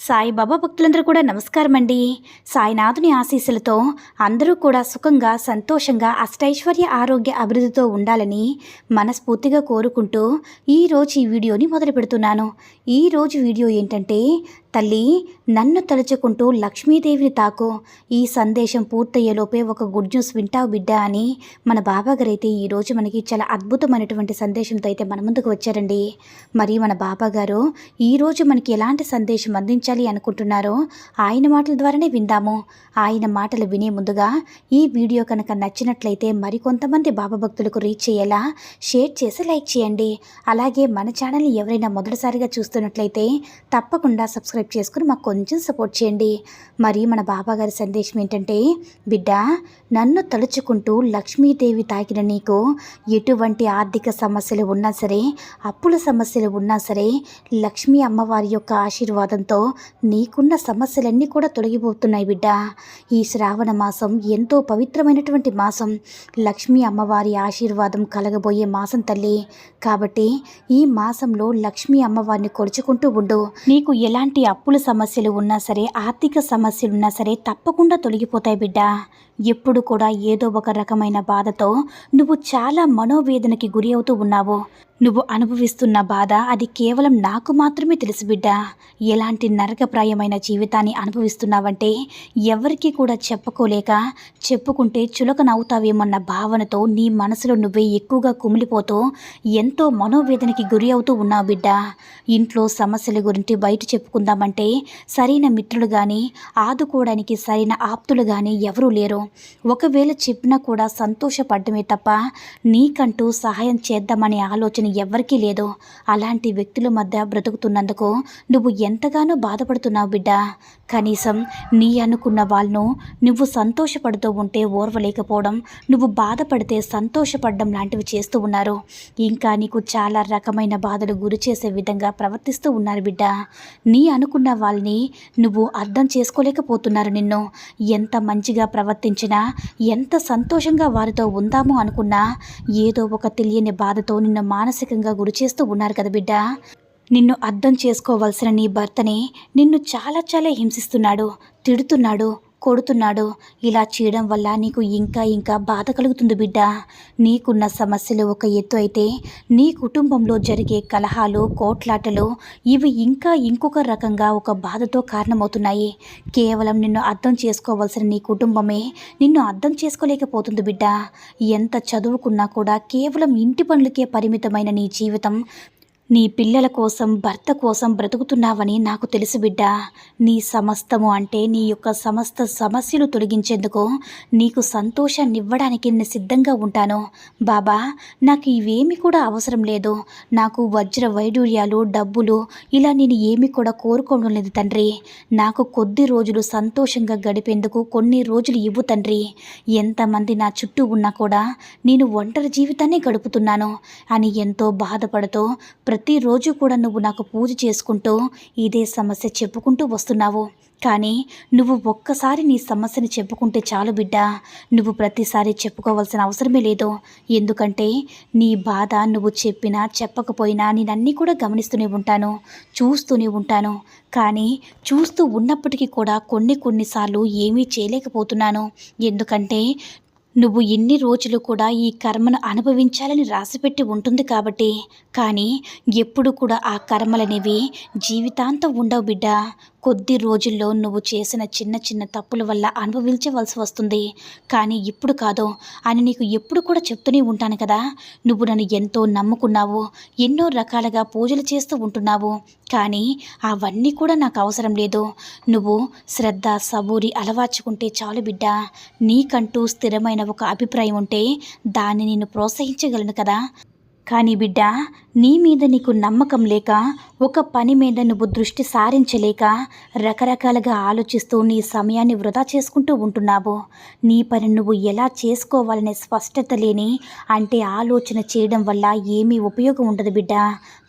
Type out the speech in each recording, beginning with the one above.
సాయిబాబా భక్తులందరూ కూడా నమస్కారం అండి సాయినాథుని ఆశీస్సులతో అందరూ కూడా సుఖంగా సంతోషంగా అష్టైశ్వర్య ఆరోగ్య అభివృద్ధితో ఉండాలని మనస్ఫూర్తిగా కోరుకుంటూ ఈరోజు ఈ వీడియోని మొదలు పెడుతున్నాను. ఈరోజు వీడియో ఏంటంటే తల్లి నన్ను తలుచుకుంటూ లక్ష్మీదేవిని తాకు. ఈ సందేశం పూర్తయ్యేలోపే ఒక గుడ్ న్యూస్ వింటావు బిడ్డ అని మన బాబాగారైతే ఈరోజు మనకి చాలా అద్భుతమైనటువంటి సందేశంతో అయితే మన ముందుకు వచ్చారండి. మరి మన బాబాగారు ఈరోజు మనకి ఎలాంటి సందేశం అందించాలి అనుకుంటున్నారో ఆయన మాటల ద్వారానే విందాము. ఆయన మాటలు వినే ముందుగా ఈ వీడియో కనుక నచ్చినట్లయితే మరికొంతమంది బాబా భక్తులకు రీచ్ చేయేలా షేర్ చేసి లైక్ చేయండి. అలాగే మన ఛానల్ని ఎవరైనా మొదటిసారిగా చూస్తున్నట్లయితే తప్పకుండా సబ్స్క్రైబ్ చేసుకుని మాకు కొంచెం సపోర్ట్ చేయండి. మరి మన బాబాగారి సందేశం ఏంటంటే బిడ్డ నన్ను తలుచుకుంటూ లక్ష్మీదేవి తాకిన నీకు ఎటువంటి ఆర్థిక సమస్యలు ఉన్నా సరే అప్పుల సమస్యలు ఉన్నా సరే లక్ష్మీ అమ్మవారి యొక్క ఆశీర్వాదంతో నీకున్న సమస్యలన్నీ కూడా తొలగిపోతున్నాయి బిడ్డ. ఈ శ్రావణ మాసం ఎంతో పవిత్రమైనటువంటి మాసం. లక్ష్మీ అమ్మవారి ఆశీర్వాదం కలగబోయే మాసం తల్లి. కాబట్టి ఈ మాసంలో లక్ష్మీ అమ్మవారిని కొలుచుకుంటూ ఉండు. నీకు ఎలాంటి అప్పుల సమస్యలు ఉన్నా సరే ఆర్థిక సమస్యలు ఉన్నా సరే తప్పకుండా తొలగిపోతాయి బిడ్డ. ఎప్పుడు కూడా ఏదో ఒక రకమైన బాధతో నువ్వు చాలా మనోవేదనకి గురి అవుతూ ఉన్నావు. నువ్వు అనుభవిస్తున్న బాధ అది కేవలం నాకు మాత్రమే తెలుసు బిడ్డ. ఎలాంటి నరకప్రాయమైన జీవితాన్ని అనుభవిస్తున్నావంటే ఎవరికీ కూడా చెప్పుకోలేక చెప్పుకుంటే చులకనవుతావేమన్న భావనతో నీ మనసులో నువ్వే ఎక్కువగా కుమిలిపోతూ ఎంతో మనోవేదనకి గురి అవుతూ ఉన్నావు బిడ్డ. ఇంట్లో సమస్యల గురించి బయట చెప్పుకుందామంటే సరైన మిత్రులు కానీ ఆదుకోవడానికి సరైన ఆప్తులు కానీ ఎవరూ లేరు. ఒకవేళ చెప్పినా కూడా సంతోషపడ్డమే తప్ప నీకంటూ సహాయం చేద్దామనే ఆలోచన ఎవ్వరికీ లేదు. అలాంటి వ్యక్తుల మధ్య బ్రతుకుతున్నందుకు నువ్వు ఎంతగానో బాధపడుతున్నావు బిడ్డ. కనీసం నీ అనుకున్న వాళ్ళను నువ్వు సంతోషపడుతూ ఉంటే ఓర్వలేకపోవడం నువ్వు బాధపడితే సంతోషపడడం లాంటివి చేస్తూ ఉన్నారు. ఇంకా నీకు చాలా రకమైన బాధలు గురి చేసే విధంగా ప్రవర్తిస్తూ ఉన్నారు బిడ్డ. నీ అనుకున్న వాళ్ళని నువ్వు అర్థం చేసుకోలేకపోతున్నారు నిన్ను. ఎంత మంచిగా ప్రవర్తించినా ఎంత సంతోషంగా వారితో ఉందాము అనుకున్నా ఏదో ఒక తెలియని బాధతో నిన్ను మానసికంగా గురి చేస్తూ ఉన్నారు కదా బిడ్డ. నిన్ను అర్థం చేసుకోవలసిన నీ భర్తని నిన్ను చాలా చాలా హింసిస్తున్నాడు తిడుతున్నాడు కొడుతున్నాడు. ఇలా చేయడం వల్ల నీకు ఇంకా ఇంకా బాధ కలుగుతుంది బిడ్డ. నీకున్న సమస్యలు ఒక ఎత్తు అయితే నీ కుటుంబంలో జరిగే కలహాలు కోట్లాటలు ఇవి ఇంకా ఇంకొక రకంగా ఒక బాధతో కారణమవుతున్నాయి. కేవలం నిన్ను అర్థం చేసుకోవాల్సిన నీ కుటుంబమే నిన్ను అర్థం చేసుకోలేకపోతుంది బిడ్డ. ఎంత చదువుకున్నా కూడా కేవలం ఇంటి పనులకే పరిమితమైన నీ జీవితం నీ పిల్లల కోసం భర్త కోసం బ్రతుకుతున్నావని నాకు తెలుసు బిడ్డ. నీ సమస్తము అంటే నీ యొక్క సమస్త సమస్యలు తొలగించేందుకు నీకు సంతోషాన్ని ఇవ్వడానికి నేను సిద్ధంగా ఉంటాను. బాబా నాకు ఇవేమి కూడా అవసరం లేదు. నాకు వజ్ర వైడూర్యాలు డబ్బులు ఇలా నేను ఏమి కూడా కోరుకోవడం లేదు తండ్రి. నాకు కొద్ది రోజులు సంతోషంగా గడిపేందుకు కొన్ని రోజులు ఇవ్వు తండ్రి. ఎంతమంది నా చుట్టూ ఉన్నా కూడా నేను ఒంటరి జీవితాన్ని గడుపుతున్నాను అని ఎంతో బాధపడుతూ ప్రతిరోజు కూడా నువ్వు నాకు పూజ చేసుకుంటూ ఇదే సమస్య చెప్పుకుంటూ వస్తున్నావు. కానీ నువ్వు ఒక్కసారి నీ సమస్యని చెప్పుకుంటే చాలు బిడ్డ. నువ్వు ప్రతిసారి చెప్పుకోవాల్సిన అవసరమే లేదు. ఎందుకంటే నీ బాధ నువ్వు చెప్పినా చెప్పకపోయినా నేనన్నీ కూడా గమనిస్తూనే ఉంటాను చూస్తూనే ఉంటాను. కానీ చూస్తూ ఉన్నప్పటికీ కూడా కొన్ని కొన్నిసార్లు ఏమీ చేయలేకపోతున్నాను. ఎందుకంటే నువ్వు ఎన్ని రోజులు కూడా ఈ కర్మను అనుభవించాలని రాసిపెట్టి ఉంటుంది కాబట్టి. కానీ ఎప్పుడు కూడా ఆ కర్మలనేవి జీవితాంతం ఉండవు బిడ్డ. కొద్ది రోజుల్లో నువ్వు చేసిన చిన్న చిన్న తప్పుల వల్ల అనుభవించవలసి వస్తుంది. కానీ ఇప్పుడు కాదు. అని నీకు ఎప్పుడు కూడా చెప్తూనే ఉంటాను కదా. నువ్వు నన్ను ఎంతో నమ్ముకున్నావు. ఎన్నో రకాలుగా పూజలు చేస్తూ ఉంటున్నావు. కానీ అవన్నీ కూడా నాకు అవసరం లేదు. నువ్వు శ్రద్ధ సబూరి అలవార్చుకుంటే చాలు బిడ్డ. నీకంటూ స్థిరమైన ఒక అభిప్రాయం ఉంటే దాన్ని నేను ప్రోత్సహించగలను కదా. కానీ బిడ్డ నీ మీద నీకు నమ్మకం లేక ఒక పని మీద నువ్వు దృష్టి సారించలేక రకరకాలుగా ఆలోచిస్తూ నీ సమయాన్ని వృధా చేసుకుంటూ ఉంటున్నావు. నీ పని నువ్వు ఎలా చేసుకోవాలనే స్పష్టత లేని అంటే ఆలోచన చేయడం వల్ల ఏమీ ఉపయోగం ఉండదు బిడ్డ.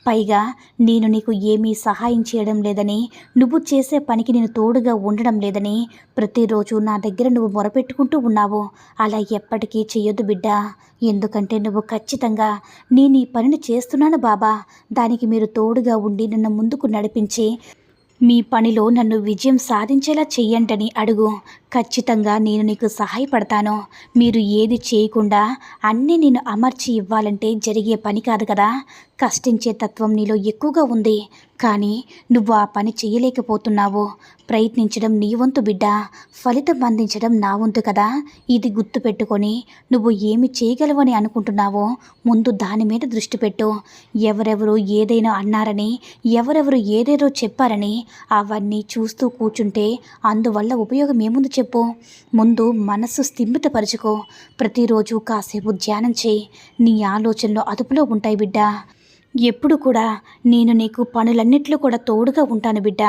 పైగా నేను నీకు ఏమీ సహాయం చేయడం లేదని నువ్వు చేసే పనికి నేను తోడుగా ఉండడం లేదని ప్రతిరోజు నా దగ్గర నువ్వు మొరపెట్టుకుంటూ ఉన్నావు. అలా ఎప్పటికీ చెయ్యొద్దు బిడ్డ. ఎందుకంటే నువ్వు ఖచ్చితంగా నేను ఈ పనిని చేస్తున్నాను బాబా. దానికి మీరు తోడుగా ఉండి నన్ను ముందుకు నడిపించి మీ పనిలో నన్ను విజయం సాధించేలా చెయ్యంటని అడుగు. ఖచ్చితంగా నేను నీకు సహాయపడతాను. మీరు ఏది చేయకుండా అన్నీ నేను అమర్చి ఇవ్వాలంటే జరిగే పని కాదు కదా. కష్టించే తత్వం నీలో ఎక్కువగా ఉంది. కానీ నువ్వు ఆ పని చేయలేకపోతున్నావు. ప్రయత్నించడం నీ వంతు బిడ్డ. ఫలితం అందించడం నా వంతు కదా. ఇది గుర్తుపెట్టుకొని నువ్వు ఏమి చేయగలవని అనుకుంటున్నావో ముందు దాని మీద దృష్టి పెట్టు. ఎవరెవరు ఏదైనా అన్నారని ఎవరెవరు ఏదేదో చెప్పారని అవన్నీ చూస్తూ కూర్చుంటే అందువల్ల ఉపయోగం ఏముంది చెప్పు. ముందు మనస్సు స్థిమితపరుచుకో. ప్రతిరోజు కాసేపు ధ్యానం చేయి. నీ ఆలోచనలు అదుపులో ఉంటాయి బిడ్డ. ఎప్పుడు కూడా నేను నీకు పనులన్నిట్లో కూడా తోడుగా ఉంటాను బిడ్డ.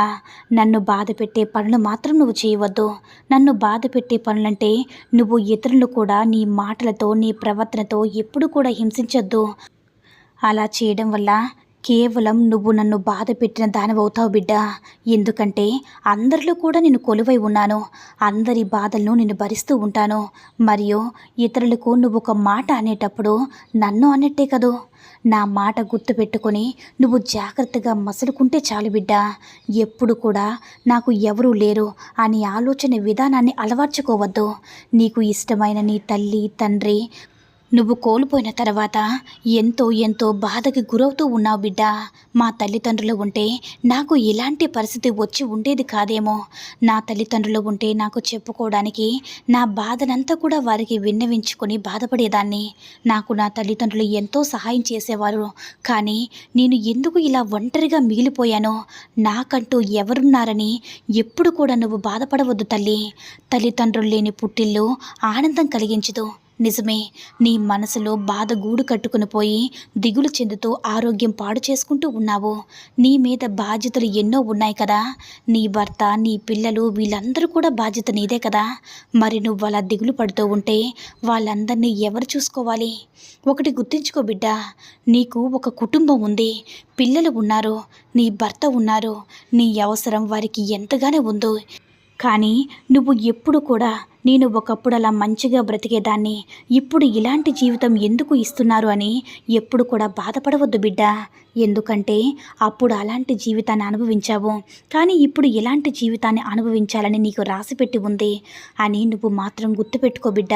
నన్ను బాధ పెట్టే పనులు మాత్రం నువ్వు చేయవద్దు. నన్ను బాధ పెట్టే పనులంటే నువ్వు ఇతరులను కూడా నీ మాటలతో నీ ప్రవర్తనతో ఎప్పుడు కూడా హింసించొద్దు. అలా చేయడం వల్ల కేవలం నువ్వు నన్ను బాధ పెట్టిన దానివవుతావు బిడ్డ. ఎందుకంటే అందరిలో కూడా నేను కొలువై ఉన్నాను. అందరి బాధలను నేను భరిస్తూ ఉంటాను. మరియు ఇతరులకు నువ్వు ఒక మాట అనేటప్పుడు నన్ను అన్నట్టే కదూ. నా మాట గుర్తుపెట్టుకొని నువ్వు జాగ్రత్తగా మసులుకుంటే చాలు బిడ్డ. ఎప్పుడు కూడా నాకు ఎవరూ లేరు అని ఆలోచన విధానాన్ని అలవర్చుకోవద్దు. నీకు ఇష్టమైన నీ తల్లి తండ్రి నువ్వు కోల్పోయిన తర్వాత ఎంతో ఎంతో బాధకి గురవుతూ ఉన్నావు బిడ్డ. మా తల్లిదండ్రులు ఉంటే నాకు ఇలాంటి పరిస్థితి వచ్చి ఉండేది కాదేమో. నా తల్లిదండ్రులు ఉంటే నాకు చెప్పుకోవడానికి నా బాధనంతా కూడా వారికి విన్నవించుకొని బాధపడేదాన్ని. నాకు నా తల్లిదండ్రులు ఎంతో సహాయం చేసేవారు. కానీ నేను ఎందుకు ఇలా ఒంటరిగా మిగిలిపోయానో? నాకంటూ ఎవరున్నారని ఎప్పుడు కూడా నువ్వు బాధపడవద్దు తల్లి. తల్లిదండ్రులు లేని పుట్టిల్లు ఆనందం కలిగించదు. నిజమే నీ మనసులో బాధ గూడు కట్టుకుని పోయి దిగులు చెందుతూ ఆరోగ్యం పాడు చేసుకుంటూ ఉన్నావు. నీ మీద బాధ్యతలు ఎన్నో ఉన్నాయి కదా. నీ భర్త నీ పిల్లలు వీళ్ళందరూ కూడా బాధ్యత నీదే కదా. మరి నువ్వు అలా దిగులు పడుతూ ఉంటే వాళ్ళందరినీ ఎవరు చూసుకోవాలి? ఒకటి గుర్తుంచుకో బిడ్డ నీకు ఒక కుటుంబం ఉంది. పిల్లలు ఉన్నారు నీ భర్త ఉన్నారు. నీ అవసరం వారికి ఎంతగానో ఉందో. కానీ నువ్వు ఎప్పుడు కూడా నేను ఒకప్పుడు అలా మంచిగా బ్రతికేదాన్ని ఇప్పుడు ఇలాంటి జీవితం ఎందుకు ఇస్తున్నారు అని ఎప్పుడు కూడా బాధపడవద్దు బిడ్డ. ఎందుకంటే అప్పుడు అలాంటి జీవితాన్ని అనుభవించావు. కానీ ఇప్పుడు ఎలాంటి జీవితాన్ని అనుభవించాలని నీకు రాసిపెట్టి ఉంది అని నువ్వు మాత్రం గుర్తుపెట్టుకో బిడ్డ.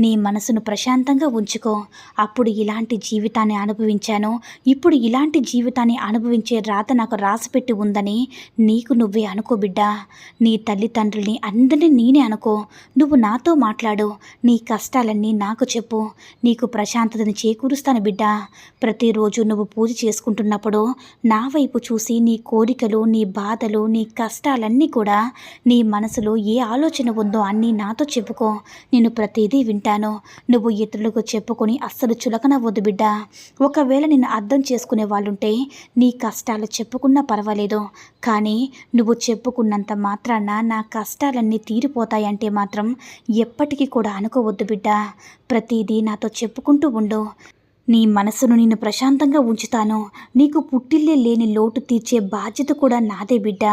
నీ మనసును ప్రశాంతంగా ఉంచుకో. అప్పుడు ఇలాంటి జీవితాన్ని అనుభవించాను ఇప్పుడు ఇలాంటి జీవితాన్ని అనుభవించే రాత నాకు రాసిపెట్టి ఉందని నీకు నువ్వే అనుకో బిడ్డ. నీ తల్లిదండ్రుల్ని అందరినీ నేనే అనుకో. నువ్వు నాతో మాట్లాడు. నీ కష్టాలన్నీ నాకు చెప్పు. నీకు ప్రశాంతతని చేకూరుస్తాను బిడ్డ. ప్రతిరోజు నువ్వు పూజ చేసుకుంటున్నప్పుడు నా వైపు చూసి నీ కోరికలు నీ బాధలు నీ కష్టాలన్నీ కూడా నీ మనసులో ఏ ఆలోచన ఉందో అన్నీ నాతో చెప్పుకో. నేను ప్రతిదీ వింటాను. నువ్వు ఇతరులకు చెప్పుకొని అస్సలు చులకనవ్వద్దు బిడ్డ. ఒకవేళ నేను అర్థం చేసుకునే వాళ్ళుంటే నీ కష్టాలు చెప్పుకున్నా పర్వాలేదు. కానీ నువ్వు చెప్పుకున్నంత మాత్రాన నా కష్టాలన్నీ తీరిపోతాయంటే మాత్రం ఎప్పటికీ కూడా అనుకోవద్దు బిడ్డ. ప్రతిదీ నాతో చెప్పుకుంటూ ఉండు. నీ మనసును నిన్ను ప్రశాంతంగా ఉంచుతాను. నీకు పుట్టిల్లే లేని లోటు తీర్చే బాధ్యత కూడా నాదే బిడ్డ.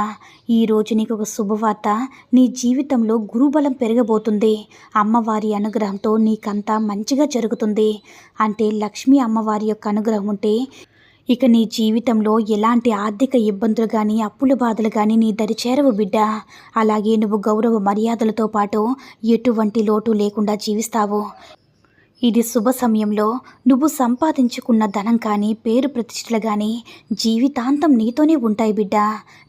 ఈరోజు నీకు ఒక శుభవార్త. నీ జీవితంలో గురుబలం పెరగబోతుంది. అమ్మవారి అనుగ్రహంతో నీకంతా మంచిగా జరుగుతుంది. అంటే లక్ష్మీ అమ్మవారి యొక్క అనుగ్రహం ఉంటే ఇక నీ జీవితంలో ఎలాంటి ఆర్థిక ఇబ్బందులు కానీ అప్పుల బాధలు కానీ నీ దరి చేరవు బిడ్డ. అలాగే నువ్వు గౌరవ మర్యాదలతో పాటు ఎటువంటి లోటు లేకుండా జీవిస్తావు. ఇది శుభ సమయంలో నువ్వు సంపాదించుకున్న ధనం కానీ పేరు ప్రతిష్టలు కానీ జీవితాంతం నీతోనే ఉంటాయి బిడ్డ.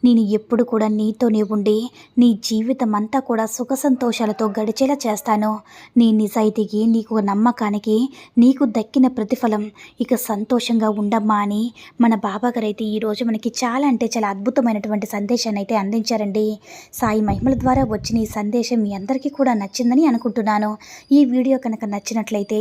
నేను ఎప్పుడు కూడా నీతోనే ఉండి నీ జీవితం అంతా కూడా సుఖ సంతోషాలతో గడిచేలా చేస్తాను. నీ నిజాయితీకి నీకు నమ్మకానికి నీకు దక్కిన ప్రతిఫలం ఇక సంతోషంగా ఉండమ్మా అని మన బాబాగారు అయితే ఈరోజు మనకి చాలా అంటే చాలా అద్భుతమైనటువంటి సందేశాన్ని అయితే అందించారండి. సాయి మహిమల ద్వారా వచ్చిన ఈ సందేశం మీ అందరికీ కూడా నచ్చిందని అనుకుంటున్నాను. ఈ వీడియో కనుక నచ్చినట్లయితే